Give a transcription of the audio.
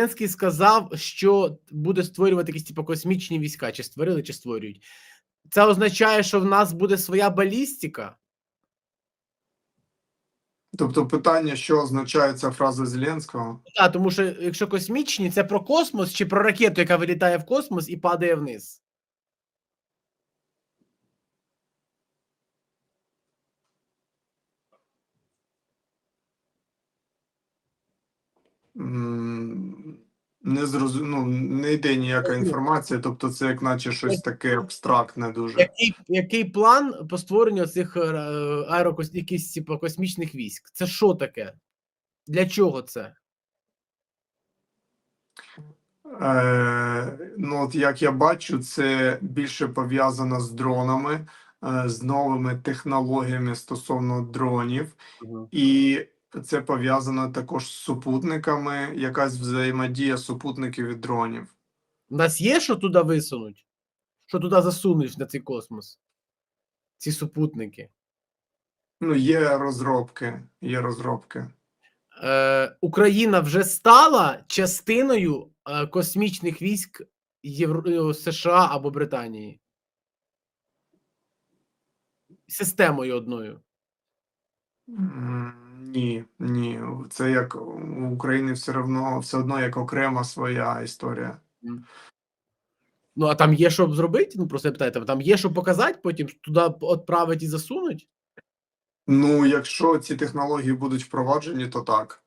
Зеленський сказав, що буде створювати якісь типу космічні війська, чи створили, чи створюють. Це означає, що в нас буде своя балістика. Тобто питання, що означає ця фраза Зеленського? А, тому що якщо космічні, це про космос чи про ракету, яка вилітає в космос і падає вниз. М, Не зрозу... ну, не йде ніяка інформація, тобто це як наче щось таке абстрактне дуже. Який, який план по створенню цих е, аерокос... якихось типу, космічних військ? Це що таке? Для чого це? Е, ну, от як я бачу, це більше пов'язано з дронами, е, з новими технологіями стосовно дронів, і це пов'язано також з супутниками, якась взаємодія супутників і дронів. У нас є що туди висунуть? Що туди засунеш на цей космос? Ці супутники. Ну, є розробки, є розробки. Е, Україна вже стала частиною е, космічних військ Євро... е, США або Британії. Системою одною. Ні, ні. Це як у України все одно, все одно як окрема своя історія. Ну, а там є що зробити? Ну, просто я питаю, там- там є що показати, потім туди відправити і засунуть? Ну, якщо ці технології будуть впроваджені, то так.